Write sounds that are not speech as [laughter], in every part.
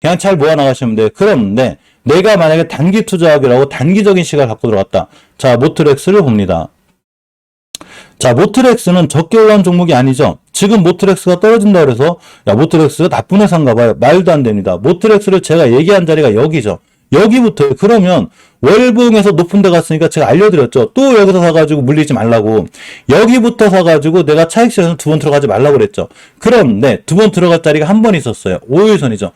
그냥 잘 모아 나가시면 돼요. 그런데 내가 만약에 단기 투자하기라고 단기적인 시간을 갖고 들어갔다. 자, 모트렉스를 봅니다. 자, 모트렉스는 적게 올라온 종목이 아니죠. 지금 모트렉스가 떨어진다 그래서 야, 모트렉스가 나쁜 회사인가 봐요. 말도 안 됩니다. 모트렉스를 제가 얘기한 자리가 여기죠. 여기부터 그러면 월봉에서 높은 데 갔으니까 제가 알려드렸죠. 또 여기서 사가지고 물리지 말라고. 여기부터 사가지고 내가 차익 실에서 두 번 들어가지 말라고 그랬죠. 그런데 두번 들어갈 자리가 한 번 있었어요. 5일선이죠.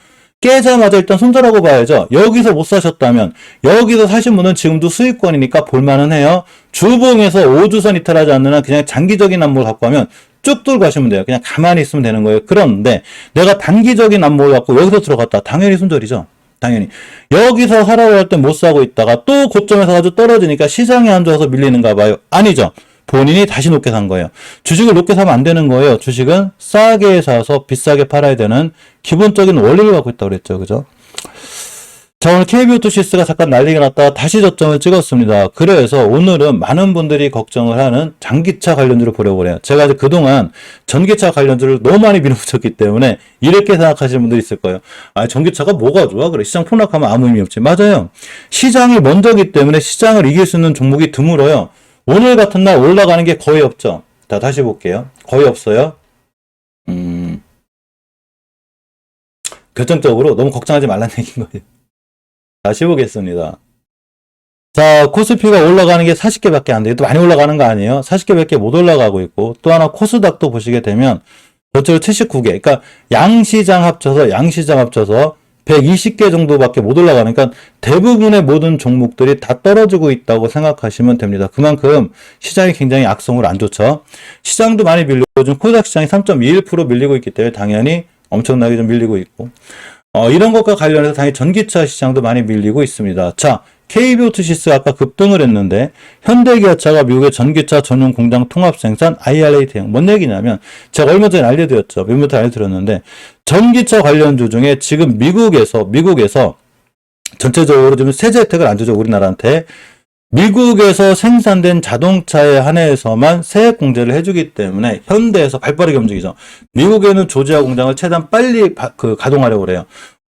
깨자마자 일단 손절하고 봐야죠. 여기서 못 사셨다면 여기서 사신 분은 지금도 수익권이니까 볼만은 해요. 주봉에서 5주선 이탈하지 않는 한 그냥 장기적인 안목을 갖고 하면 쭉 들고 가시면 돼요. 그냥 가만히 있으면 되는 거예요. 그런데 내가 단기적인 안목을 갖고 여기서 들어갔다. 당연히 손절이죠. 당연히. 여기서 사라고 할 때 못 사고 있다가 또 고점에서 가지고 떨어지니까 시장이 안 좋아서 밀리는가 봐요. 아니죠. 본인이 다시 높게 산 거예요. 주식을 높게 사면 안 되는 거예요. 주식은 싸게 사서 비싸게 팔아야 되는 기본적인 원리를 갖고 있다고 그랬죠. 그죠? 자, 오늘 KBO2시스가 잠깐 난리가 났다가 다시 저점을 찍었습니다. 그래서 오늘은 많은 분들이 걱정을 하는 장기차 관련주를 보려고 해요. 제가 그동안 전기차 관련주를 너무 많이 밀어붙였기 때문에 이렇게 생각하시는 분들이 있을 거예요. 아, 전기차가 뭐가 좋아? 그래. 시장 폭락하면 아무 의미 없지. 맞아요. 시장이 먼저기 때문에 시장을 이길 수 있는 종목이 드물어요. 오늘 같은 날 올라가는 게 거의 없죠. 자, 다시 볼게요. 거의 없어요. 음, 결정적으로 너무 걱정하지 말라는 [laughs] 얘기인 거예요. 다시 보겠습니다. 자, 코스피가 올라가는 게 40개밖에 안 돼요. 또 많이 올라가는 거 아니에요? 40개밖에 못 올라가고 있고, 또 하나 코스닥도 보시게 되면, 저쪽으로 79개. 그러니까 양시장 합쳐서, 양시장 합쳐서 120개 정도밖에 못 올라가니까 대부분의 모든 종목들이 다 떨어지고 있다고 생각하시면 됩니다. 그만큼 시장이 굉장히 악성으로 안 좋죠. 시장도 많이 밀리고, 요즘 코스닥 시장이 3.21% 밀리고 있기 때문에 당연히 엄청나게 좀 밀리고 있고, 어, 이런 것과 관련해서 당연히 전기차 시장도 많이 밀리고 있습니다. 자, KB오투시스 아까 급등을 했는데 현대기아차가 미국의 전기차 전용 공장 통합 생산 IRA 대응 뭔 얘기냐면 제가 얼마 전에 알려드렸죠. 몇몇 알려드렸는데 전기차 관련주 중에 지금 미국에서 미국에서 전체적으로 좀 세제 혜택을 안 주죠 우리나라한테 미국에서 생산된 자동차에 한해서만 세액 공제를 해주기 때문에 현대에서 발빠르게 움직이죠. 미국에는 조지아 공장을 최대한 빨리 바- 그 가동하려고 그래요.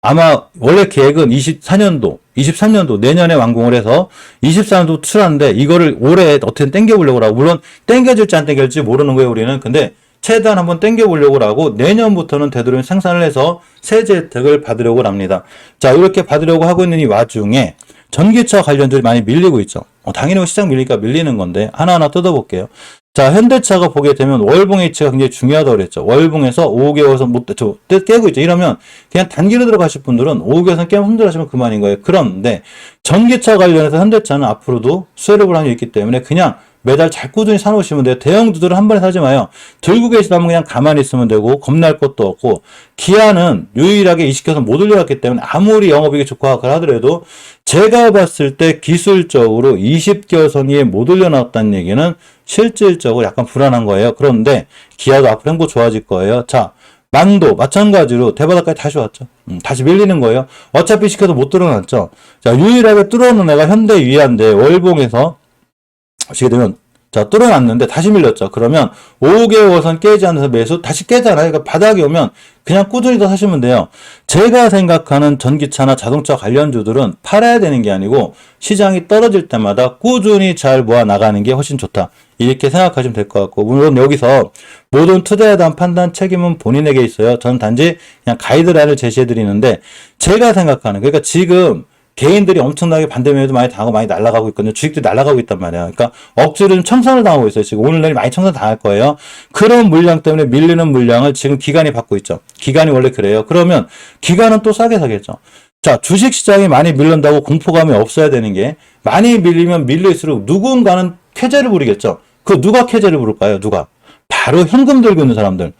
아마 원래 계획은 24년도, 23년도 내년에 완공을 해서 24년도 출하는데 이거를 올해 어떻게 땡겨보려고 하고 물론 땡겨질지 안 땡겨질지 모르는 거예요 우리는. 근데 최대한 한번 땡겨보려고 하고 내년부터는 되도록 생산을 해서 세제 혜택을 받으려고 합니다. 자 이렇게 받으려고 하고 있는 이 와중에 전기차 관련주들이 많이 밀리고 있죠. 어, 당연히 뭐 시장 밀리니까 밀리는 건데 하나하나 뜯어볼게요. 자, 현대차가 보게 되면 월봉 H가 굉장히 중요하다고 그랬죠. 월봉에서 5개월선 못, 저, 깨고 있죠. 이러면 그냥 단기로 들어가실 분들은 5개월선 깨면 손절하시면 그만인 거예요. 그런데 전기차 관련해서 현대차는 앞으로도 수혜를 볼 확률이 있기 때문에 그냥 매달 잘 꾸준히 사놓으시면 돼요. 대형 주들은 한 번에 사지 마요. 들고 계시다면 그냥 가만히 있으면 되고 겁날 것도 없고 기아는 유일하게 이식해서 못 올려놨기 때문에 아무리 영업이익이 좋고 하더라도 제가 봤을 때 기술적으로 20개월 선위에 못 올려놨다는 얘기는 실질적으로 약간 불안한 거예요. 그런데 기아도 앞으로 행보 좋아질 거예요. 자, 만도 마찬가지로 대바닥까지 다시 왔죠. 음, 다시 밀리는 거예요. 어차피 시켜도 못 뚫어놨죠. 자, 유일하게 뚫어놓은 애가 현대 위안데 월봉에서 보시게 되면 자 뚫어놨는데 다시 밀렸죠. 그러면 5개월선 깨지 않아서 매수 다시 깨잖아요. 그러니까 바닥이 오면 그냥 꾸준히 더 사시면 돼요. 제가 생각하는 전기차나 자동차 관련주들은 팔아야 되는 게 아니고 시장이 떨어질 때마다 꾸준히 잘 모아 나가는 게 훨씬 좋다. 이렇게 생각하시면 될 것 같고 물론 여기서 모든 투자에 대한 판단 책임은 본인에게 있어요. 저는 단지 그냥 가이드라인을 제시해 드리는데 제가 생각하는 그러니까 지금 개인들이 엄청나게 반대면에도 많이 당하고 많이 날아가고 있거든요. 주식도 날아가고 있단 말이야. 그러니까 억지로 좀 청산을 당하고 있어요. 지금 오늘 내일 많이 청산 당할 거예요. 그런 물량 때문에 밀리는 물량을 지금 기관이 받고 있죠. 기관이 원래 그래요. 그러면 기관은 또 싸게 사겠죠. 자, 주식 시장이 많이 밀린다고 공포감이 없어야 되는 게 많이 밀리면 밀릴수록 누군가는 쾌재를 부리겠죠. 그 누가 쾌재를 부를까요? 누가? 바로 현금 들고 있는 사람들.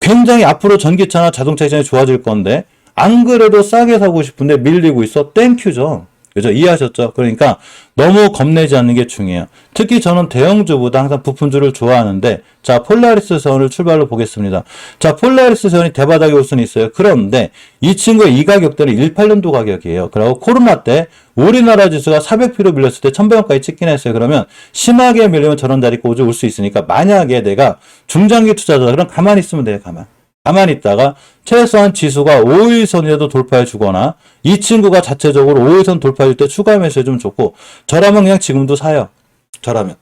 굉장히 앞으로 전기차나 자동차 시장이 좋아질 건데 안 그래도 싸게 사고 싶은데 밀리고 있어 땡큐죠. 그죠? 이해하셨죠? 그러니까 너무 겁내지 않는 게 중요해요. 특히 저는 대형주보다 항상 부품주를 좋아하는데 자 폴라리스 선을 출발로 보겠습니다. 자 폴라리스 선이 대바닥에 올 수는 있어요. 그런데 이 친구의 이 가격대는 18년도 가격이에요. 그리고 코로나 때 우리나라 지수가 400피로 밀렸을 때 1100원까지 찍긴 했어요. 그러면 심하게 밀리면 저런 자리 꼬주 올수 있으니까 만약에 내가 중장기 투자자 그럼 가만히 있으면 돼요. 가만. 가만히 있다가 최소한 지수가 5일선이라도 돌파해 주거나 이 친구가 자체적으로 5일선 돌파해 줄때 추가 매수해 주면 좋고 저라면 그냥 지금도 사요. 저라면.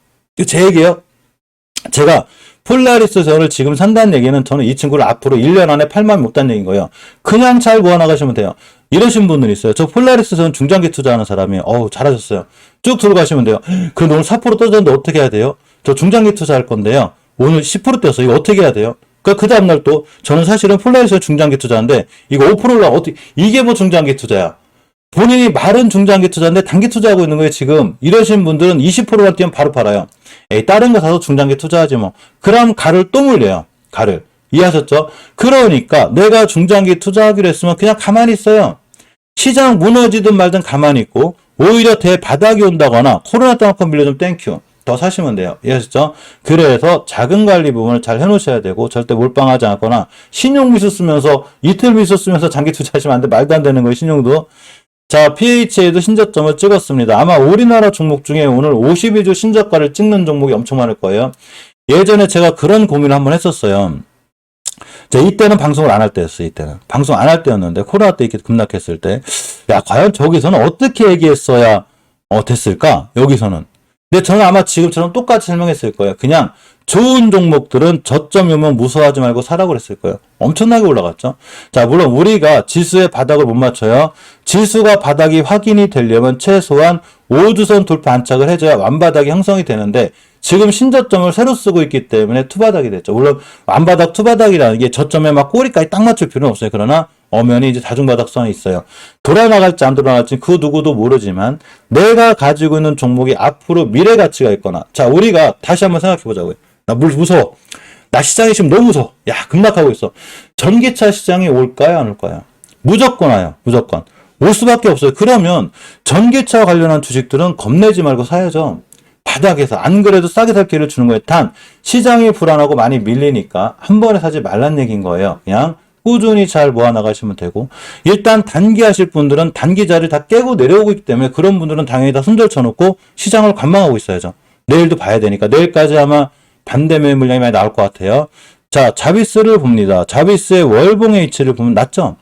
제 얘기예요. 제가 폴라리스 전을 지금 산다는 얘기는 저는 이 친구를 앞으로 1년 안에 8만 먹다는 얘기인 거예요. 그냥 잘 모아나가시면 돼요. 이러신 분들 있어요. 저 폴라리스 전 중장기 투자하는 사람이에요. 어우, 잘하셨어요. 쭉 들어가시면 돼요. 그럼 오늘 4% 떨어졌는데 어떻게 해야 돼요? 저 중장기 투자할 건데요. 오늘 10% 뛰었어. 이거 어떻게 해야 돼요? 그러니까 그 다음날 또 저는 사실은 폴라리스 중장기 투자인데 이거 5% 올라 어떻게 이게 뭐 중장기 투자야? 본인이 말은 중장기 투자인데 단기 투자하고 있는 거예요, 지금. 이러신 분들은 20%만 뛰면 바로 팔아요. 에이, 다른 거 사서 중장기 투자하지 뭐. 그럼 가를 또 물려요. 가를. 이해하셨죠? 그러니까 내가 중장기 투자하기로 했으면 그냥 가만히 있어요. 시장 무너지든 말든 가만히 있고 오히려 대바닥이 온다거나 코로나 때만큼 밀려 좀 땡큐. 더 사시면 돼요. 이해하셨죠? 그래서 작은 관리 부분을 잘 해놓으셔야 되고 절대 몰빵하지 않거나 신용 미수 쓰면서 이틀 미수 쓰면서 장기 투자하시면 안 돼. 말도 안 되는 거예요. 신용도. 자, PH에도 신저점을 찍었습니다. 아마 우리나라 종목 중에 오늘 52주 신저가를 찍는 종목이 엄청 많을 거예요. 예전에 제가 그런 고민을 한번 했었어요. 자, 이때는 방송을 안 할 때였어요, 이때는. 방송 안 할 때였는데, 코로나 때 이렇게 급락했을 때. 야, 과연 저기서는 어떻게 얘기했어야, 어, 됐을까? 여기서는. 근데 저는 아마 지금처럼 똑같이 설명했을 거예요. 그냥 좋은 종목들은 저점이 오면 무서워하지 말고 사라고 그랬을 거예요. 엄청나게 올라갔죠. 자, 물론 우리가 지수의 바닥을 못 맞춰요. 지수가 바닥이 확인이 되려면 최소한 5주선 돌파 안착을 해줘야 완바닥이 형성이 되는데 지금 신저점을 새로 쓰고 있기 때문에 투바닥이 됐죠. 물론 완바닥 투바닥이라는 게 저점에 막 꼬리까지 딱 맞출 필요는 없어요. 그러나 엄연히 이제 다중바닥선이 있어요. 돌아나갈지 안 돌아나갈지 그 누구도 모르지만 내가 가지고 있는 종목이 앞으로 미래 가치가 있거나 자 우리가 다시 한번 생각해 보자고요. 나 물 무서워. 나 시장이 지금 너무 무서워. 야 급락하고 있어. 전기차 시장이 올까요 안 올까요? 무조건 와요. 무조건. 올 수밖에 없어요. 그러면 전기차 관련한 주식들은 겁내지 말고 사야죠. 바닥에서 안 그래도 싸게 살 기회를 주는 거예요. 단 시장이 불안하고 많이 밀리니까 한 번에 사지 말란 얘기인 거예요. 그냥 꾸준히 잘 모아 나가시면 되고 일단 단기 하실 분들은 단기 자리를 다 깨고 내려오고 있기 때문에 그런 분들은 당연히 다 손절 쳐놓고 시장을 관망하고 있어야죠. 내일도 봐야 되니까 내일까지 아마 반대 매물 물량이 많이 나올 것 같아요. 자, 자비스를 봅니다. 자비스의 월봉의 위치를 보면 낮죠?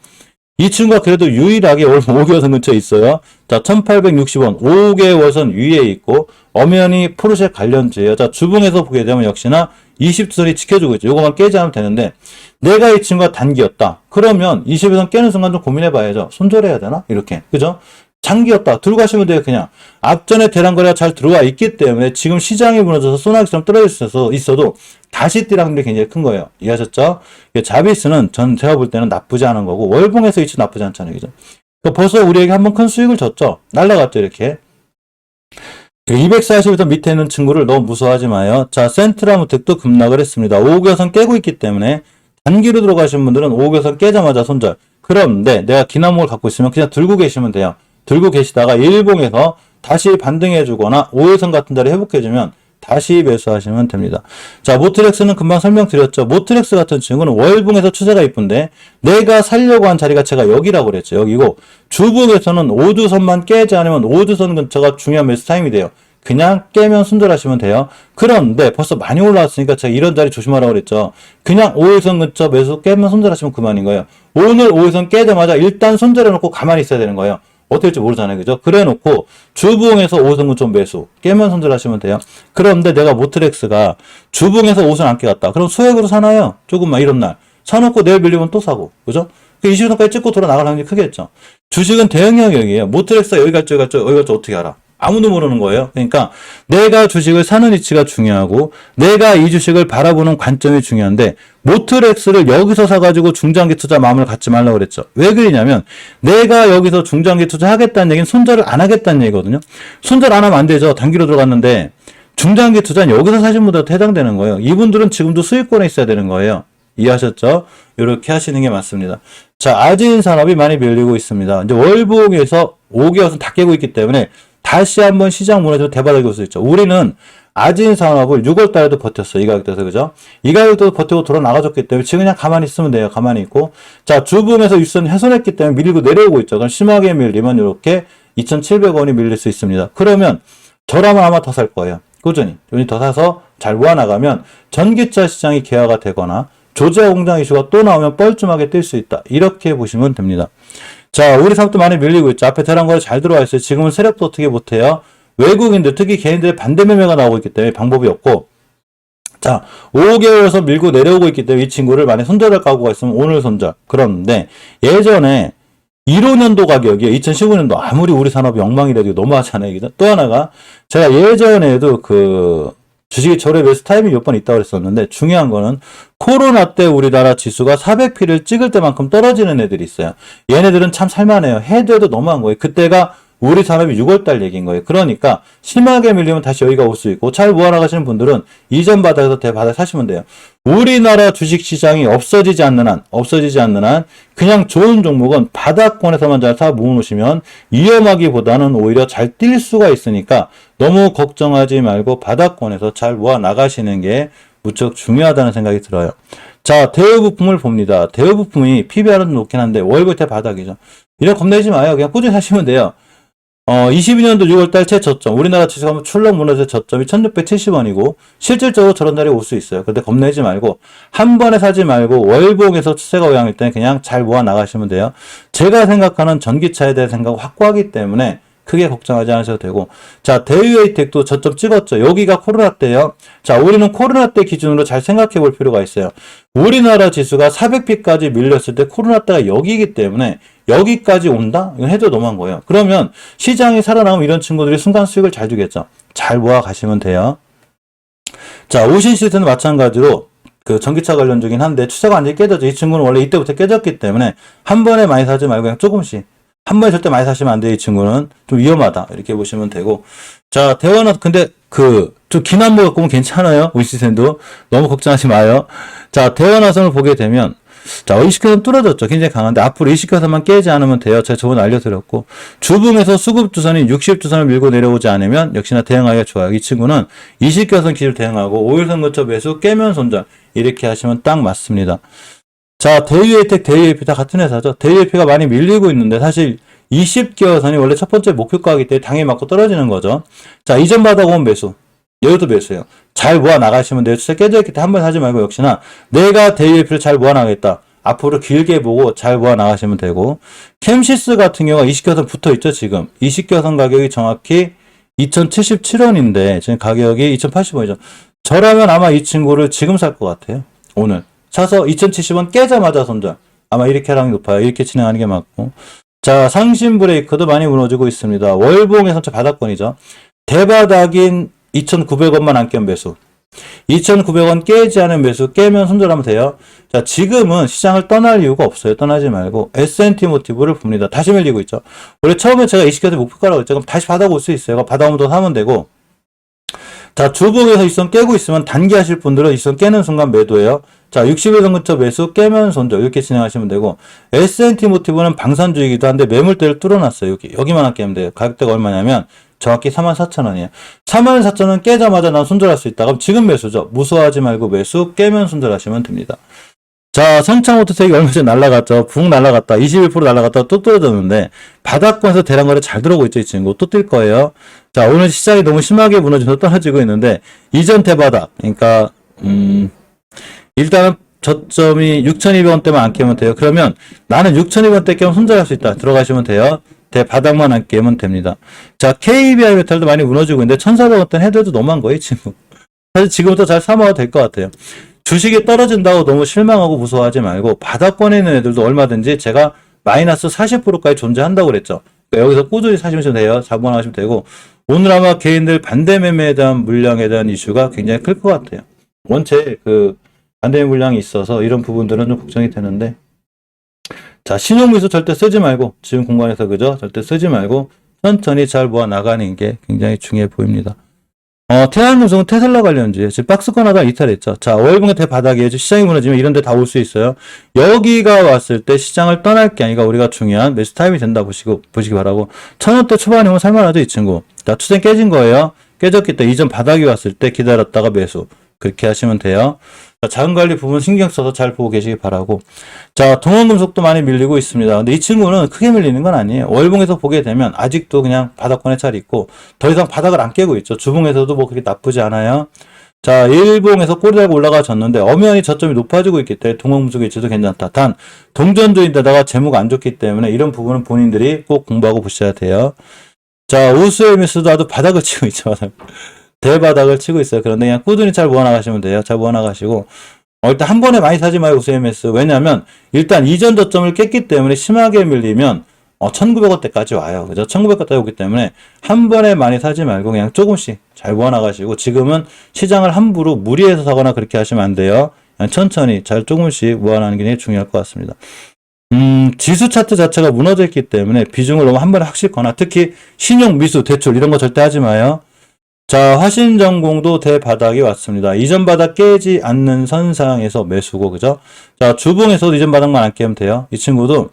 이 친구가 그래도 유일하게 올 5개월선 근처에 있어요. 자, 1860원, 5개월선 위에 있고, 엄연히 포르쉐 관련주예요. 자, 주봉에서 보게 되면 역시나 20선이 지켜주고 있죠. 요거만 깨지 않으면 되는데, 내가 이 친구가 단기였다. 그러면 20에선 깨는 순간 좀 고민해 봐야죠. 손절해야 되나? 이렇게. 그죠? 장기였다. 들고 가시면 돼요, 그냥. 앞전에 대량거래가 잘 들어와 있기 때문에 지금 시장이 무너져서 소나기처럼 떨어질 수 있어도 다시 뛸 확률이 굉장히 큰 거예요. 이해하셨죠? 자비스는 전 제가 볼 때는 나쁘지 않은 거고, 월봉에서 위치 나쁘지 않잖아요. 그죠? 그러니까 벌써 우리에게 한번 큰 수익을 줬죠? 날라갔죠, 이렇게. 240에서 밑에 있는 친구를 너무 무서워하지 마요. 자, 센트라무텍도 급락을 했습니다. 5개선 깨고 있기 때문에 단기로 들어가신 분들은 5개선 깨자마자 손절. 그런데 내가 기나목을 갖고 있으면 그냥 들고 계시면 돼요. 들고 계시다가 일봉에서 다시 반등해주거나 5일선 같은 자리 회복해주면 다시 매수하시면 됩니다. 자, 모트렉스는 금방 설명드렸죠. 모트렉스 같은 친구는 월봉에서 추세가 이쁜데 내가 살려고 한 자리 가 제가 여기라고 그랬죠. 여기고 주봉에서는 5주선만 깨지 않으면 5주선 근처가 중요한 매수 타임이 돼요. 그냥 깨면 손절하시면 돼요. 그런데 벌써 많이 올라왔으니까 제가 이런 자리 조심하라고 그랬죠. 그냥 5일선 근처 매수 깨면 손절하시면 그만인 거예요. 오늘 5일선 깨자마자 일단 손절해놓고 가만히 있어야 되는 거예요. 될지 모르잖아요. 그죠? 그래 놓고 주봉에서 5선 근처 매수 깨면 손절하시면 돼요. 그런데 내가 모트렉스가 주봉에서 5선 안 깨갔다. 그럼 소액으로 사나요? 조금만 이런 날. 사놓고 내일 밀리면 또 사고. 그죠? 그 20선까지 찍고 돌아 나갈 확률이 크겠죠. 주식은 대형 영역이에요. 모트렉스가 여기 갈지 여기 갈지 여기 갈지 어떻게 알아? 아무도 모르는 거예요. 그러니까 내가 주식을 사는 위치가 중요하고 내가 이 주식을 바라보는 관점이 중요한데 모트렉스를 여기서 사가지고 중장기 투자 마음을 갖지 말라고 그랬죠. 왜 그러냐면 내가 여기서 중장기 투자 하겠다는 얘기는 손절을 안 하겠다는 얘기거든요. 손절 안 하면 안 되죠. 단기로 들어갔는데 중장기 투자는 여기서 사신 분들한테 해당되는 거예요. 이분들은 지금도 수익권에 있어야 되는 거예요. 이해하셨죠? 이렇게 하시는 게 맞습니다. 자, 아진 산업이 많이 밀리고 있습니다. 이제 월봉에서 5개월선 다 깨고 있기 때문에 다시 한번 시장 무너져 대바닥이 올 수 있죠. 우리는 아진 산업을 6월 달에도 버텼어. 이 가격대에서, 그죠? 이 가격대도 버티고 돌아 나가줬기 때문에 지금 그냥 가만히 있으면 돼요. 가만히 있고. 자, 주봉에서 윗선 훼손했기 때문에 밀리고 내려오고 있죠. 그럼 심하게 밀리면 이렇게 2,700원이 밀릴 수 있습니다. 그러면 저라면 아마 더 살 거예요. 꾸준히. 꾸준히 더 사서 잘 모아나가면 전기차 시장이 개화가 되거나 조지아 공장 이슈가 또 나오면 뻘쭘하게 뛸 수 있다. 이렇게 보시면 됩니다. 자, 우리 사업도 많이 밀리고 있죠. 앞에 대란 거래 잘 들어와 있어요. 지금은 세력도 어떻게 못해요. 외국인들, 특히 개인들의 반대 매매가 나오고 있기 때문에 방법이 없고, 자, 5개월에서 밀고 내려오고 있기 때문에 이 친구를 만약 손절할 각오가 있으면 오늘 손절. 그런데 예전에 15년도 가격이 2015년도 아무리 우리 산업이 엉망이라도 너무하잖아요. 또 하나가 제가 예전에도 그 주식이 저렴 매수 타임이 몇 번 있다고 그랬었는데 중요한 거는 코로나 때 우리나라 지수가 400피를 찍을 때만큼 떨어지는 애들이 있어요. 얘네들은 참 살만해요. 해도 해도 너무한 거예요. 그때가 우리 산업이 6월달 얘기인 거예요. 그러니까 심하게 밀리면 다시 여기가 올 수 있고 잘 모아나가시는 분들은 이전 바닥에서 대바닥 사시면 돼요. 우리나라 주식시장이 없어지지 않는 한, 없어지지 않는 한 그냥 좋은 종목은 바닥권에서만 잘 사 모으시면 위험하기보다는 오히려 잘 뛸 수가 있으니까 너무 걱정하지 말고 바닥권에서 잘 모아 나가시는 게 무척 중요하다는 생각이 들어요. 자, 대우부품을 봅니다. 대우부품이 PBR은 높긴 한데 월급 대 바닥이죠. 이런 겁내지 마요. 그냥 꾸준히 하시면 돼요. 어, 22년도 6월달 최저점, 우리나라 주식 한번 출렁 무너져 저점이 1670원이고, 실질적으로 저런 날이 올 수 있어요. 근데 겁내지 말고, 한 번에 사지 말고, 월봉에서 추세가 오양일 때는 그냥 잘 모아 나가시면 돼요. 제가 생각하는 전기차에 대한 생각 확고하기 때문에, 크게 걱정하지 않으셔도 되고, 자, 대유에이텍도 저점 찍었죠. 여기가 코로나 때요. 자, 우리는 코로나 때 기준으로 잘 생각해 볼 필요가 있어요. 우리나라 지수가 400피까지 밀렸을 때 코로나 때가 여기이기 때문에, 여기까지 온다? 이건 해도 너무한 거예요. 그러면 시장이 살아나면 이런 친구들이 순간 수익을 잘 주겠죠. 잘 모아 가시면 돼요. 자, 오신 시트는 마찬가지로 그 전기차 관련주긴 한데 추세가 완전히 깨졌죠. 이 친구는 원래 이때부터 깨졌기 때문에 한 번에 많이 사지 말고 그냥 조금씩 한 번에 절대 많이 사시면 안 돼요. 이 친구는 좀 위험하다. 이렇게 보시면 되고. 자, 대화는 근데 그, 좀 기난모 갖고 오면 괜찮아요. 우시센도. 너무 걱정하지 마요. 자, 대화나선을 보게 되면 자, 의식회선 뚫어졌죠. 굉장히 강한데 앞으로 의식회선만 깨지 않으면 돼요. 제가 저번에 알려드렸고 주봉에서 수급주선이 60주선을 밀고 내려오지 않으면 역시나 대응하기가 좋아요. 이 친구는 20개선 기술 대응하고 5일선 근처 매수 깨면 손절 이렇게 하시면 딱 맞습니다. 자, 대유혜택, 대유혜피 다 같은 회사죠. 대유혜피가 많이 밀리고 있는데 사실 20개선이 원래 첫 번째 목표가이기 때문에 당에 맞고 떨어지는 거죠. 자, 이전 바닥 온 매수. 여기도 매수예요. 잘 모아 나가시면 돼요. 추세 깨져있기 때문에 한 번 사지 말고 역시나 내가 대유표를 잘 모아 나가겠다. 앞으로 길게 보고 잘 모아 나가시면 되고 캠시스 같은 경우가 20개선 붙어 있죠 지금 20개선 가격이 정확히 2077원인데 지금 가격이 2080원이죠 저라면 아마 이 친구를 지금 살 것 같아요 오늘 사서 2070원 깨자마자 손절 아마 이렇게 하랑이 높아요 이렇게 진행하는 게 맞고 자 상신 브레이크도 많이 무너지고 있습니다 월봉의 선체 바닥권이죠 대바닥인 2,900원만 안 깨면 매수. 2,900원 깨지 않은 매수 깨면 손절하면 돼요. 자, 지금은 시장을 떠날 이유가 없어요. 떠나지 말고 S&T 모티브를 봅니다. 다시 밀리고 있죠. 원래 처음에 제가 20개에서 목표가라고 했죠. 그럼 다시 받아올 수 있어요. 받아오면 더 사면 되고. 자, 주봉에서 이선 깨고 있으면 단기 하실 분들은 이선 깨는 순간 매도예요. 자, 60일 근처 매수 깨면 손절 이렇게 진행하시면 되고 S&T 모티브는 방산주의기도 한데 매물대를 뚫어놨어요. 여기 여기만 깨면 돼요. 가격대가 얼마냐면 정확히 44,000원이에요. 44,000원 깨자마자 난 손절할 수 있다. 그럼 지금 매수죠. 무서워하지 말고 매수 깨면 손절하시면 됩니다. 자, 성창오토텍이 얼마 전에 날라갔죠. 붕 날라갔다. 21% 날라갔다. 또 떨어졌는데 바닥권에서 대량거래 잘 들어오고 있죠. 이 친구. 또 뛸 거예요. 자, 오늘 시장이 너무 심하게 무너져서 떨어지고 있는데 이전 대바닥. 그러니까 음 일단은 저점이 6,200원대만 안 깨면 돼요. 그러면 나는 6,200원대 깨면 손절할 수 있다. 들어가시면 돼요. 대 바닥만 안 깨면 됩니다. 자, KBI 메탈도 많이 무너지고 있는데 1,400원대 해도 너무한 거예요, 지금. 사실 지금부터 잘 사모아도 될 것 같아요. 주식이 떨어진다고 너무 실망하고 무서워하지 말고 바닥권에 있는 애들도 얼마든지 제가 마이너스 40%까지 존재한다고 그랬죠. 그러니까 여기서 꾸준히 사시면 돼요. 자본하시면 되고 오늘 아마 개인들 반대 매매에 대한 물량에 대한 이슈가 굉장히 클 것 같아요. 원체 그 반대 물량이 있어서 이런 부분들은 좀 걱정이 되는데 자, 신용미수 절대 쓰지 말고, 지금 공간에서 그죠? 절대 쓰지 말고, 천천히 잘 모아 나가는 게 굉장히 중요해 보입니다. 어, 태양금속은 테슬라 관련주에 지금 박스권 하다 이탈했죠. 자, 월봉의 대바닥에 시장이 무너지면 이런 데 다 올 수 있어요. 여기가 왔을 때 시장을 떠날 게 아니라 우리가 중요한 매수 타임이 된다 보시고, 보시기 바라고. 천원대 초반에 오면 살만하죠, 이 친구. 자, 투쟁 깨진 거예요. 깨졌기 때문에 이전 바닥이 왔을 때 기다렸다가 매수. 그렇게 하시면 돼요. 자, 자금관리 부분 신경 써서 잘 보고 계시기 바라고. 자, 동원금속도 많이 밀리고 있습니다. 근데 이 친구는 크게 밀리는 건 아니에요. 월봉에서 보게 되면 아직도 그냥 바닥권에 잘 있고 더 이상 바닥을 안 깨고 있죠. 주봉에서도 뭐 그렇게 나쁘지 않아요. 자, 일봉에서 꼬리 달고 올라가졌는데 엄연히 저점이 높아지고 있기 때문에 동공무속 위치도 괜찮다. 단 동전주인데다가 재무가 안 좋기 때문에 이런 부분은 본인들이 꼭 공부하고 보셔야 돼요. 자, 우스에미스도 아주 바닥을 치고 있죠. [laughs] 바닥. 대바닥을 치고 있어요. 그런데 그냥 꾸준히 잘 모아나가시면 돼요. 잘 모아나가시고 어, 일단 한 번에 많이 사지 마요, 우스에미스. 왜냐면 일단 이전 저점을 깼기 때문에 심하게 밀리면 어, 1900원대까지 와요. 그죠? 1900원대 오기 때문에 한 번에 많이 사지 말고 그냥 조금씩 잘 모아나가시고 지금은 시장을 함부로 무리해서 사거나 그렇게 하시면 안 돼요. 천천히 잘 조금씩 모아나는 게 중요할 것 같습니다. 음, 지수 차트 자체가 무너져 있기 때문에 비중을 너무 한 번에 확실히 거나 특히 신용, 미수, 대출 이런 거 절대 하지 마요. 자, 화신전공도 대바닥이 왔습니다. 이전 바닥 깨지 않는 선상에서 매수고, 그죠? 자, 주봉에서도 이전 바닥만 안 깨면 돼요. 이 친구도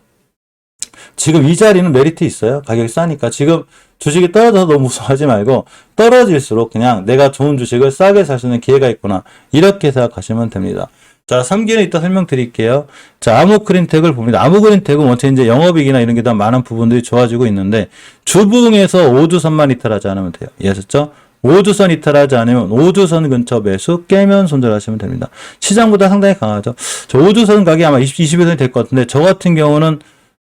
지금 이 자리는 메리트 있어요. 가격이 싸니까. 지금 주식이 떨어져서 너무 무서워하지 말고 떨어질수록 그냥 내가 좋은 주식을 싸게 살 수 있는 기회가 있구나. 이렇게 생각하시면 됩니다. 자, 3기는 이따 설명드릴게요. 자, 아무그린텍을 봅니다. 아무그린텍은 원체 이제 영업이익이나 이런 게 다 많은 부분들이 좋아지고 있는데 주봉에서 5주 선만 이탈하지 않으면 돼요. 이해하셨죠? 5주선 이탈하지 않으면 5주선 근처 매수 깨면 손절하시면 됩니다. 시장보다 상당히 강하죠. 저 5주선 가격이 아마 20, 20에선이 될 것 같은데 저 같은 경우는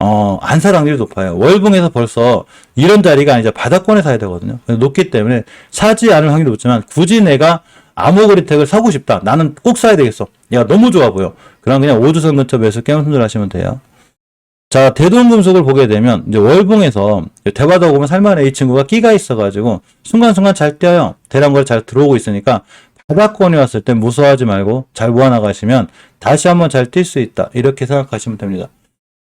어, 안살 확률이 높아요. 월봉에서 벌써 이런 자리가 아니죠. 바닥권에 사야 되거든요. 높기 때문에 사지 않을 확률이 높지만 굳이 내가 아모그리텍을 사고 싶다. 나는 꼭 사야 되겠어. 야, 너무 좋아 보여. 그럼 그냥 5주선 근처 매수 깨면 손절하시면 돼요. 자, 대동금속을 보게 되면 이제 월봉에서 대바닥 오면 살만해 이 친구가 끼가 있어가지고 순간순간 잘 뛰어요. 대량거래 잘 들어오고 있으니까 바닥권이 왔을 때 무서워하지 말고 잘 모아나가시면 다시 한번 잘 뛸 수 있다. 이렇게 생각하시면 됩니다.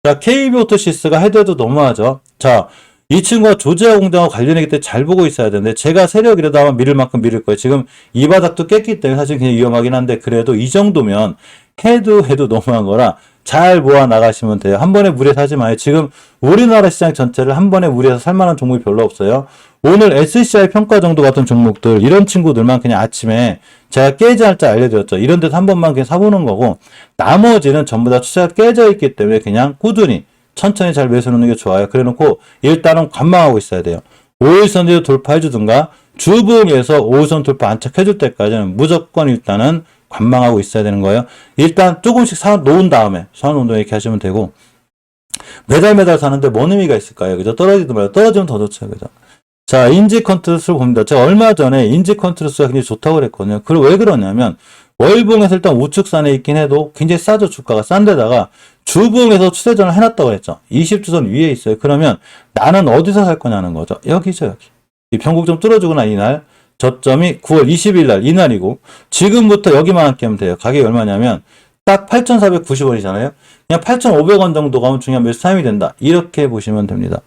자, KB오토시스가 헤드도 너무하죠. 자, 이 친구가 조제화 공장과 관련이기 때문에 잘 보고 있어야 되는데 제가 세력이라도 아마 밀을 만큼 밀을 거예요. 지금 이 바닥도 깼기 때문에 사실 그냥 위험하긴 한데 그래도 이 정도면 해도 해도 너무한 거라 잘 모아 나가시면 돼요. 한 번에 무리해서 하지 마요. 지금 우리나라 시장 전체를 한 번에 무리해서 살 만한 종목이 별로 없어요. 오늘 SCI 평가 정도 같은 종목들 이런 친구들만 그냥 아침에 제가 깨지 할줄 알려드렸죠. 이런 데서 한 번만 그냥 사보는 거고 나머지는 전부 다 투자가 깨져 있기 때문에 그냥 꾸준히 천천히 잘 매수 놓는 게 좋아요. 그래 놓고 일단은 관망하고 있어야 돼요. 5일선도 돌파해 주든가 주봉에서 5일선 돌파 안착해 줄 때까지는 무조건 일단은 관망하고 있어야 되는 거예요. 일단 조금씩 사 놓은 다음에 사놓은 운동 이렇게 하시면 되고 매달 매달 사는데 뭔 의미가 있을까요? 그죠? 떨어지도 말고 떨어지면 더 좋죠. 그죠? 자, 인지 컨트롤스를 봅니다. 제가 얼마 전에 인지 컨트롤스가 굉장히 좋다고 그랬거든요. 그리고 왜 그러냐면 월봉에서 일단 우측산에 있긴 해도 굉장히 싸죠. 주가가 싼 데다가 주봉에서 추세전을 해놨다고 했죠. 20주선 위에 있어요. 그러면 나는 어디서 살 거냐는 거죠. 여기죠, 여기. 이 변곡점 뚫어주거나 이날 저점이 9월 20일 날 이날이고 지금부터 여기만 함께 하면 돼요. 가격이 얼마냐면 딱 8,490원이잖아요. 그냥 8,500원 정도 가면 중요한 매수 타임이 된다. 이렇게 보시면 됩니다.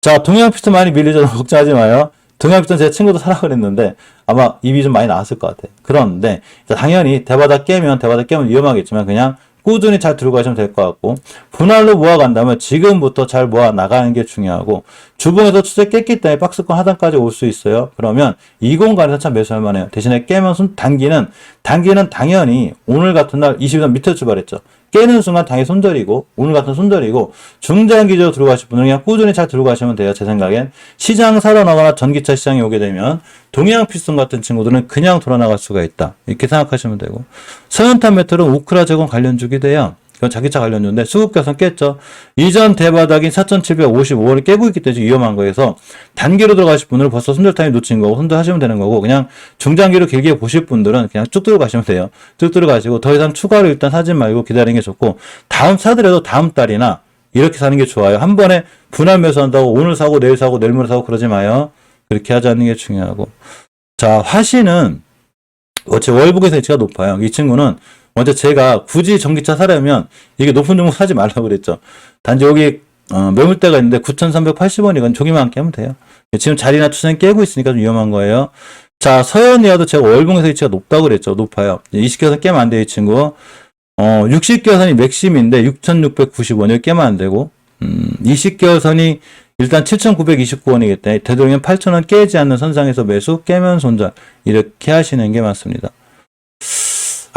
자, 동양피트 많이 밀리죠. [laughs] 걱정하지 마요. 동양피트는 제 친구도 사라 그랬는데 아마 입이 좀 많이 나왔을 것 같아요. 그런데 당연히 대바닥 깨면 대바닥 깨면 위험하겠지만 그냥 꾸준히 잘 들고 가시면 될 것 같고 분할로 모아간다면 지금부터 잘 모아 나가는 게 중요하고 주봉에서 추세 깼기 때문에 박스권 하단까지 올 수 있어요. 그러면 이 공간에서 참 매수할 만해요. 대신에 깨면 손 단기는 단기는 당연히 오늘 같은 날 20일 밑에 출발했죠. 깨는 순간 당연히 손절이고 오늘 같은 손절이고 중장기적으로 들어가실 분은 그냥 꾸준히 잘 들고 가시면 돼요. 제 생각엔 시장 살아나거나 전기차 시장이 오게 되면 동양 필승 같은 친구들은 그냥 돌아나갈 수가 있다. 이렇게 생각하시면 되고 서현탄 메탈은 우크라 제공 관련 주기 돼요. 그건 자기차 관련주인데 수급가선 깼죠. 이전 대바닥인 4,755원을 깨고 있기 때문에 위험한 거여서 단기로 들어가실 분들은 벌써 손절 타임 놓친 거고 손절하시면 되는 거고 그냥 중장기로 길게 보실 분들은 그냥 쭉 들어가시면 돼요. 쭉 들어가시고 더 이상 추가로 일단 사지 말고 기다리는 게 좋고 다음 사더라도 다음 달이나 이렇게 사는 게 좋아요. 한 번에 분할 매수한다고 오늘 사고 내일 사고 내일 모레 사고 그러지 마요. 그렇게 하지 않는 게 중요하고 자 화신은 어째 월북에서 위치가 높아요. 이 친구는 먼저 제가 굳이 전기차 사려면 이게 높은 종목 사지 말라고 그랬죠. 단지 여기 어, 매물대가 있는데 9,380원이건 조기만 하면 돼요. 지금 자리나 추세는 깨고 있으니까 좀 위험한 거예요. 자, 서현이와도 제가 월봉에서 위치가 높다고 그랬죠. 높아요. 20개선 깨면 안 돼요, 이 친구. 어, 60개선이 맥심인데 6,690원을 깨면 안 되고, 음, 20개선이 일단 7,929원이기 때문에 되도록이면 8,000원 깨지 않는 선상에서 매수, 깨면 손절. 이렇게 하시는 게 맞습니다.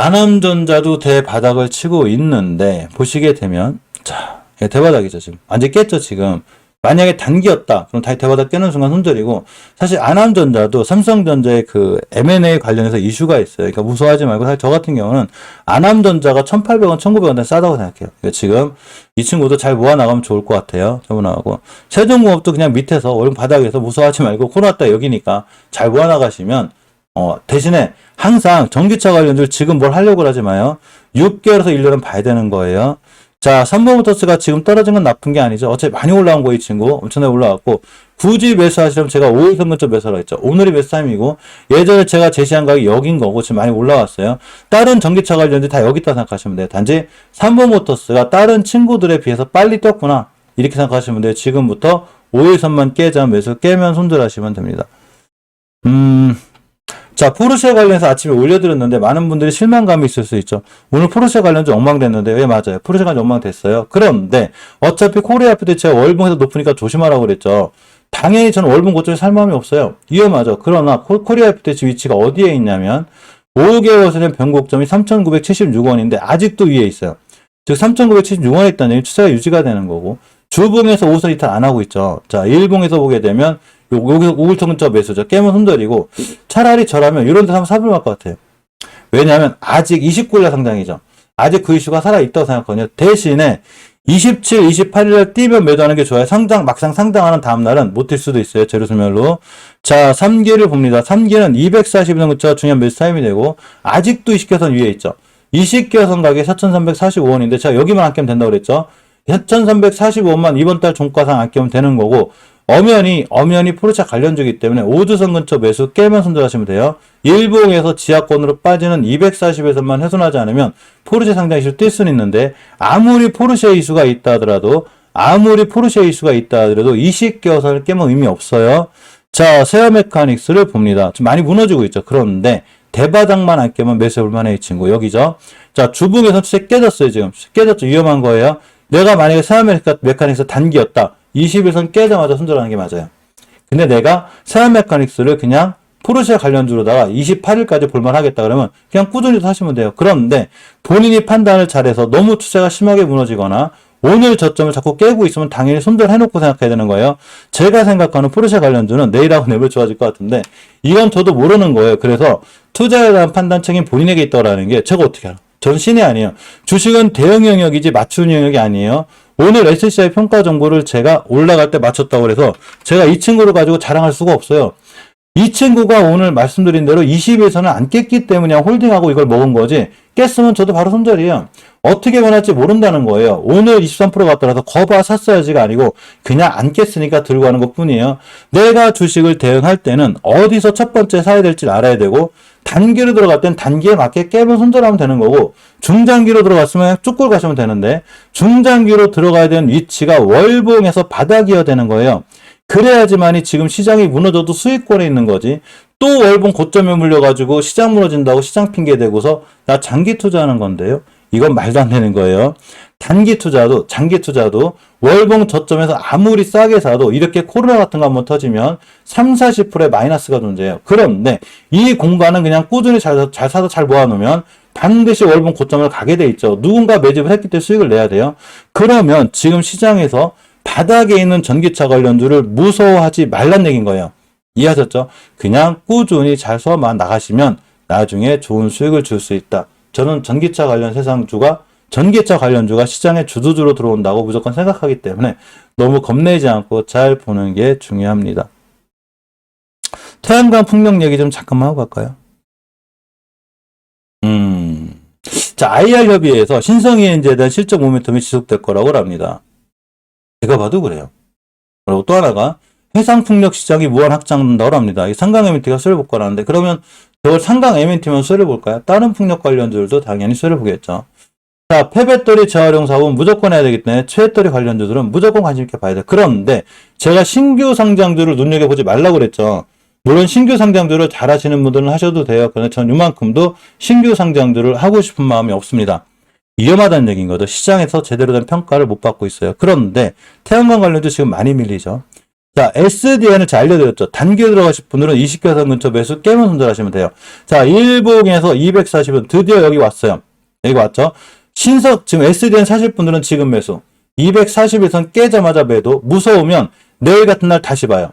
안암전자도 대바닥을 치고 있는데 보시게 되면 자 예, 대바닥이죠 지금 완전 깼죠 지금 만약에 단기였다. 그럼 다시 대바닥 깨는 순간 손절이고 사실 안암전자도 삼성전자의 그 M&A 관련해서 이슈가 있어요. 그러니까 무서워하지 말고 사실 저 같은 경우는 안암전자가 1,800원, 1,900원 싸다고 생각해요. 그러니까 지금 이 친구도 잘 모아 나가면 좋을 것 같아요. 저분하고 세종공업도 그냥 밑에서 오른 바닥에서 무서워하지 말고 코로나 때 여기니까 잘 모아 나가시면 어, 대신에 항상 전기차 관련주 지금 뭘 하려고 하지 마요. 6개월에서 1년은 봐야 되는 거예요. 자, 삼성모터스가 지금 떨어진 건 나쁜 게 아니죠. 어차피 많이 올라온 거, 이 친구. 엄청나게 올라왔고, 굳이 매수하시려면 제가 5일 선근점 매수하라고 했죠. 오늘이 매수 타임이고, 예전에 제가 제시한 가격이 여긴 거고, 지금 많이 올라왔어요. 다른 전기차 관련주 다 여기 있다 생각하시면 돼요. 단지 삼성모터스가 다른 친구들에 비해서 빨리 뛰었구나. 이렇게 생각하시면 돼요. 지금부터 5일 선만 깨자 매수 깨면 손절하시면 됩니다. 음, 자, 포르쉐 관련해서 아침에 올려드렸는데 많은 분들이 실망감이 있을 수 있죠. 오늘 포르쉐 관련주 엉망됐는데 왜 맞아요? 포르쉐 관련 엉망됐어요. 그런데 어차피 코리아 제가 월봉에서 높으니까 조심하라고 그랬죠. 당연히 저는 월봉 고점에 살 마음이 없어요. 위험하죠. 그러나 코, 코리아 피드 위치가 어디에 있냐면 5개월 선의 변곡점이 3,976원인데 아직도 위에 있어요. 즉 3,976원에 있다는 얘기 추세가 유지가 되는 거고 주봉에서 5선 이탈 안 하고 있죠. 자, 일봉에서 보게 되면 요- 여기서 우울통적 매수죠. 깨면 손절이고 차라리 저라면 이런 데서 한번 사볼 것 같아요. 왜냐하면 아직 29일날 상장이죠. 아직 그 이슈가 살아있다고 생각하거든요. 대신에 27, 28일날 뛰면 매도하는 게 좋아요. 상장, 막상 상장하는 다음날은 못 뛸 수도 있어요. 재료소멸로. 자, 3기를 봅니다. 3기는 240일 근처 중요한 매수 타임이 되고, 아직도 20개선 위에 있죠. 20개선 가격이 4,345원인데, 제가 여기만 안 깨면 된다고 그랬죠. 4,345원만 이번 달 종가상 안 깨면 되는 거고, 엄연히, 엄연히 포르차 관련주기 때문에 5주선 근처 매수 깨면 손절하시면 돼요. 일봉에서 지하권으로 빠지는 240에서만 훼손하지 않으면 포르쉐 상장 이슈 뛸 수는 있는데 아무리 포르쉐 이슈가 있다 하더라도 아무리 포르쉐 이슈가 있다 하더라도 20개선을 깨면 의미 없어요. 자, 세아 메카닉스를 봅니다. 지금 많이 무너지고 있죠. 그런데 대바닥만 안 깨면 매수해 볼 만해 이 친구 여기죠. 자, 주봉에서 추세 깨졌어요 지금. 깨졌죠. 위험한 거예요. 내가 만약에 메카- 메카닉스 단기였다. 20일선 깨자마자 손절하는 게 맞아요. 근데 내가 세안 메카닉스를 그냥 포르쉐 관련주로다가 28일까지 볼만 하겠다 그러면 그냥 꾸준히 사시면 돼요. 그런데 본인이 판단을 잘해서 너무 추세가 심하게 무너지거나 오늘 저점을 자꾸 깨고 있으면 당연히 손절해놓고 생각해야 되는 거예요. 제가 생각하는 포르쉐 관련주는 내일하고 내일 좋아질 것 같은데 이건 저도 모르는 거예요. 그래서 투자에 대한 판단 책임 본인에게 있다라는 게 제가 어떻게 알아? 전 신이 아니에요. 주식은 대응 영역이지 맞추는 영역이 아니에요. 오늘 SCI 평가 정보를 제가 올라갈 때 맞췄다고 그래서 제가 이 친구를 가지고 자랑할 수가 없어요. 이 친구가 오늘 말씀드린 대로 20에서는 안 깼기 때문에 홀딩하고 이걸 먹은 거지 깼으면 저도 바로 손절이에요. 어떻게 변할지 모른다는 거예요. 오늘 23% 갔더라도 거봐 샀어야지가 아니고 그냥 안 깼으니까 들고 가는 것 뿐이에요. 내가 주식을 대응할 때는 어디서 첫 번째 사야 될지 알아야 되고 단기로 들어갈 땐 단기에 맞게 깨면 손절하면 되는 거고 중장기로 들어갔으면 쭉 끌고 가시면 되는데 중장기로 들어가야 되는 위치가 월봉에서 바닥이어야 되는 거예요. 그래야지만이 지금 시장이 무너져도 수익권에 있는 거지. 또 월봉 고점에 물려가지고 시장 무너진다고 시장 핑계 대고서 나 장기 투자하는 건데요. 이건 말도 안 되는 거예요. 단기 투자도 장기 투자도 월봉 저점에서 아무리 싸게 사도 이렇게 코로나 같은 거 한번 터지면 3, 40%의 마이너스가 존재해요. 그런데 이 공간은 그냥 꾸준히 잘, 잘 사서 잘 모아놓으면 반드시 월봉 고점을 가게 돼 있죠. 누군가 매집을 했기 때문에 수익을 내야 돼요. 그러면 지금 시장에서 바닥에 있는 전기차 관련주를 무서워하지 말란 얘기인 거예요. 이해하셨죠? 그냥 꾸준히 잘 써만 나가시면 나중에 좋은 수익을 줄 수 있다. 저는 전기차 관련 세상주가 전기차 관련주가 시장에 주도주로 들어온다고 무조건 생각하기 때문에 너무 겁내지 않고 잘 보는 게 중요합니다. 태양광 풍력 얘기 좀 잠깐만 하고 갈까요? 음. 자, IR 협의회에서 신성이엔지에 대한 실적 모멘텀이 지속될 거라고 합니다. 제가 봐도 그래요. 그리고 또 하나가 해상 풍력 시장이 무한 확장된다고 합니다. 이 상강 MNT가 수혜를 볼 거라는데 그러면 저걸 상강 MNT만 수혜를 볼까요? 다른 풍력 관련주들도 당연히 수혜를 보겠죠. 자, 폐배터리 재활용 사업은 무조건 해야 되기 때문에 최배터리 관련주들은 무조건 관심 있게 봐야 돼. 그런데 제가 신규 상장주를 눈여겨보지 말라고 그랬죠. 물론 신규 상장주를 잘 하시는 분들은 하셔도 돼요. 그런데 전 이만큼도 신규 상장주를 하고 싶은 마음이 없습니다. 위험하다는 얘기인 거죠. 시장에서 제대로 된 평가를 못 받고 있어요. 그런데 태양광 관련주 지금 많이 밀리죠. 자, SDN을 잘 알려드렸죠. 단기에 들어가실 분들은 20개선 근처 매수 깨면 손절하시면 돼요. 자, 일봉에서 240원 드디어 여기 왔어요. 여기 왔죠. 신석, 지금 SDN 사실 분들은 지금 매수. 240에선 깨자마자 매도, 무서우면 내일 같은 날 다시 봐요.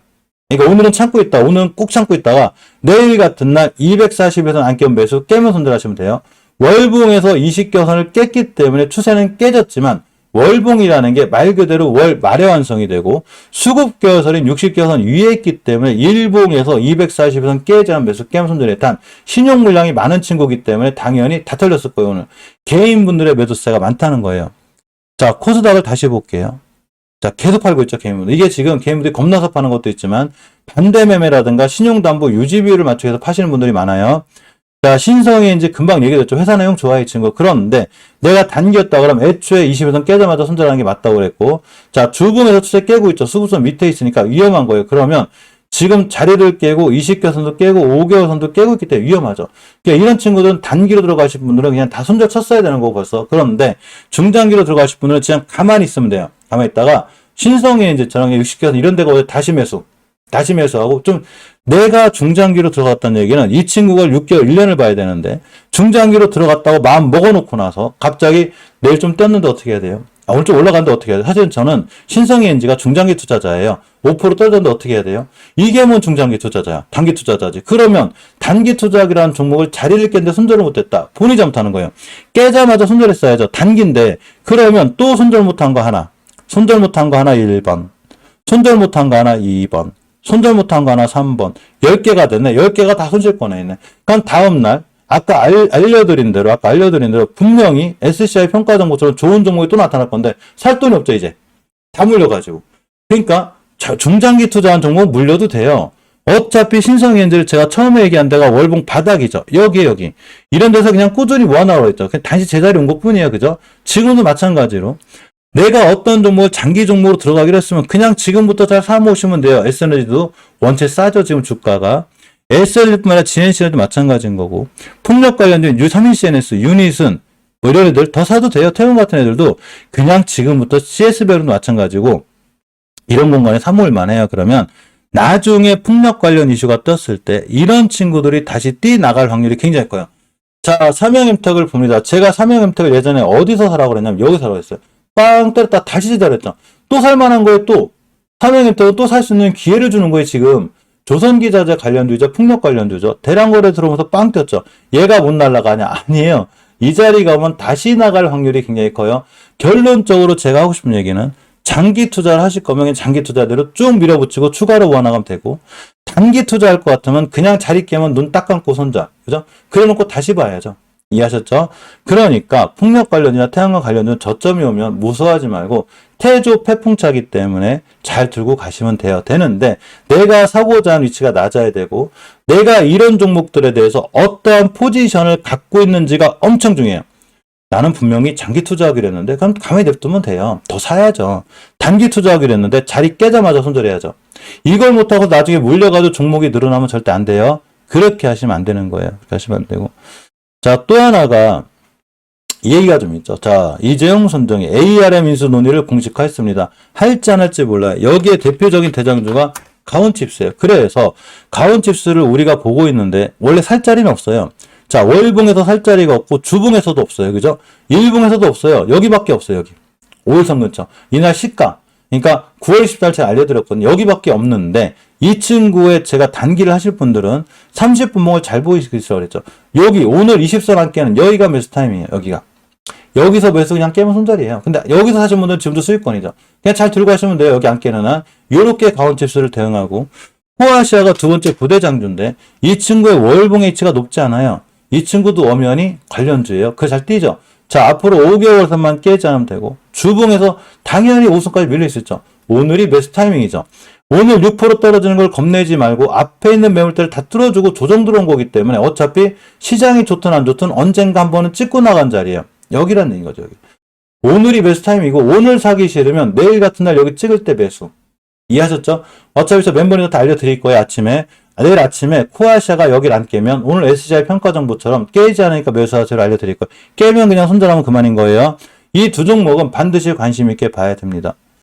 그러니까 오늘은 참고 있다. 오늘은 꾹 참고 있다가 내일 같은 날 240에선 안 깨면 매수, 깨면 손절하시면 돼요. 월봉에서 20개선을 깼기 때문에 추세는 깨졌지만 월봉이라는 게 말 그대로 월 말의 완성이 되고 수급겨선인 60개선 위에 있기 때문에 일봉에서 240에선 깨지 않은 매수 단 신용 물량이 많은 친구기 때문에 당연히 다 털렸을 거예요 오늘. 개인분들의 매도세가 많다는 거예요. 자 코스닥을 다시 볼게요. 자 계속 팔고 있죠 개인분들. 이게 지금 개인분들이 겁나서 파는 것도 있지만 반대 매매라든가 신용담보 유지 비율을 맞춰서 파시는 분들이 많아요 자, 신성이 이제 금방 얘기했죠. 회사 내용 좋아해 친구. 그런데 내가 단기였다 그러면 애초에 20에선 깨자마자 손절하는 게 맞다고 그랬고, 자, 주봉에서 추세 깨고 있죠. 수급선 밑에 있으니까 위험한 거예요. 그러면 지금 자리를 깨고 20개선도 깨고 5개월 선도 깨고 있기 때문에 위험하죠. 그러니까 이런 친구들은 단기로 들어가실 분들은 그냥 다 손절 쳤어야 되는 거고 벌써. 그런데 중장기로 들어가실 분들은 그냥 가만히 있으면 돼요. 가만히 있다가 신성이 이제 저랑 60개선 이런 데가 다시 매수. 다시 매수하고 좀 내가 중장기로 들어갔다는 얘기는 이 친구가 6개월, 1년을 봐야 되는데 중장기로 들어갔다고 마음 먹어놓고 나서 갑자기 내일 좀 떴는데 어떻게 해야 돼요? 아, 오늘 좀 올라갔는데 어떻게 해야 돼요? 사실 저는 신성이 엔지가 중장기 투자자예요. 5% 떨어졌는데 어떻게 해야 돼요? 이게 뭔 중장기 투자자야? 단기 투자자지. 그러면 단기 투자기라는 종목을 자리를 깼는데 손절을 못했다. 본인이 잘못하는 거예요. 깨자마자 손절했어야죠. 단기인데 그러면 또 손절 못한 거 하나. 손절 못한 거 하나 1번. 손절 못한 거 하나 2번. 손절 못한 거 하나 3번. 10개가 됐네. 10개가 다 손실권에 있네. 그럼 다음날, 아까 알, 알려드린 대로, 아까 알려드린 대로 분명히 SCI 평가 정보처럼 좋은 종목이 또 나타날 건데, 살 돈이 없죠, 이제. 다 물려가지고. 그러니까, 자, 중장기 투자한 종목 물려도 돼요. 어차피 신성현재를 제가 처음에 얘기한 데가 월봉 바닥이죠. 여기, 여기. 이런 데서 그냥 꾸준히 모아나가고 있죠. 그냥 단지 제자리 온 것 뿐이에요. 그죠? 지금도 마찬가지로. 내가 어떤 종목을 장기 종목으로 들어가기로 했으면 그냥 지금부터 잘 사모으시면 돼요. SNG도 원체 싸죠, 지금 주가가. SL뿐만 아니라 GNC도 마찬가지인 거고. 폭력 관련된 U3인 CNS, 유닛은 뭐 이런 애들 더 사도 돼요. 태문 같은 애들도 그냥 지금부터 CS별은 마찬가지고 이런 공간에 사모을 만 해요. 그러면 나중에 폭력 관련 이슈가 떴을 때 이런 친구들이 다시 뛰 나갈 확률이 굉장히 커요. 자, 삼양엠택을 봅니다. 제가 삼양엠택을 예전에 어디서 사라고 그랬냐면 여기서 사라고 했어요. 빵 때렸다 다시 제자했죠. 또 살만한 거에 또 삼양엠택은 또살 수 있는 기회를 주는 거예요. 지금 조선기자재 관련주죠, 풍력 관련주죠. 대량거래 들어오면서 빵 뛰었죠. 얘가 못 날라가냐? [laughs] 아니에요. 이 자리가 오면 다시 나갈 확률이 굉장히 커요. 결론적으로 제가 하고 싶은 얘기는 장기 투자를 하실 거면 장기 투자대로 쭉 밀어붙이고 추가로 모아나가면 되고 단기 투자할 것 같으면 그냥 자리 깨면 눈 딱 감고 손자 그죠? 그래놓고 다시 봐야죠. 이해하셨죠? 그러니까 풍력 관련이나 태양광 관련은 저점이 오면 무서워하지 말고 태조 패풍차기 때문에 잘 들고 가시면 돼요. 되는데 내가 사고자 하는 위치가 낮아야 되고 내가 이런 종목들에 대해서 어떠한 포지션을 갖고 있는지가 엄청 중요해요. 나는 분명히 장기 투자하기로 했는데 그럼 가만히 냅두면 돼요. 더 사야죠. 단기 투자하기로 했는데 자리 깨자마자 손절해야죠. 이걸 못하고 나중에 물려가지고 종목이 늘어나면 절대 안 돼요. 그렇게 하시면 안 되는 거예요. 그렇게 하시면 안 되고. 자, 또 하나가 이 얘기가 좀 있죠. 자, 이재용 선정이 ARM 인수 논의를 공식화했습니다. 할지 안 할지 몰라요. 여기에 대표적인 대장주가 가온칩스예요. 그래서 가온칩스를 우리가 보고 있는데 원래 살 자리는 없어요. 자, 월봉에서 살 자리가 없고 주봉에서도 없어요. 그죠? 일봉에서도 없어요. 여기밖에 없어요. 여기. 5일선 근처. 이날 시가. 그러니까 9월 14일 제가 알려드렸거든요. 여기밖에 없는데 이 친구의 제가 단기를 하실 분들은 30분목을 잘 보이시겠어요. 그랬죠. 여기 오늘 20선 함께는 여기가 매수 타임이에요. 여기가. 여기서 매수 그냥 깨면 손절이에요. 근데 여기서 사신 분들은 지금도 수익권이죠. 그냥 잘 들고 가시면 돼요. 여기 안 깨는 한. 요렇게 가온칩스를 대응하고 호아시아가 두 번째 부대장주인데 이 친구의 월봉의 위치가 높지 않아요. 이 친구도 엄연히 관련주예요. 그게 잘 뛰죠. 자, 앞으로 5개월 선만 깨지 않으면 되고, 주봉에서 당연히 5선까지 밀릴 수 있죠. 오늘이 매수 타이밍이죠. 오늘 6% 떨어지는 걸 겁내지 말고 앞에 있는 매물대를 다 뚫어주고 조정 들어온 거기 때문에 어차피 시장이 좋든 안 좋든 언젠가 한 번은 찍고 나간 자리예요. 여기라는 얘기인 거죠. 여기. 오늘이 매수 타임이고 오늘 사기 싫으면 내일 같은 날 여기 찍을 때 매수. 이해하셨죠? 어차피 저 멤버님도 다 알려드릴 거예요. 아침에. 내일 아침에 코아시아가 여기를 안 깨면 오늘 SGI 평가 정보처럼 깨지 않으니까 매수하세요 알려드릴 거예요. 깨면 그냥 손절하면 그만인 거예요. 이 두 종목은 반드시 관심 있게 봐야 됩니다.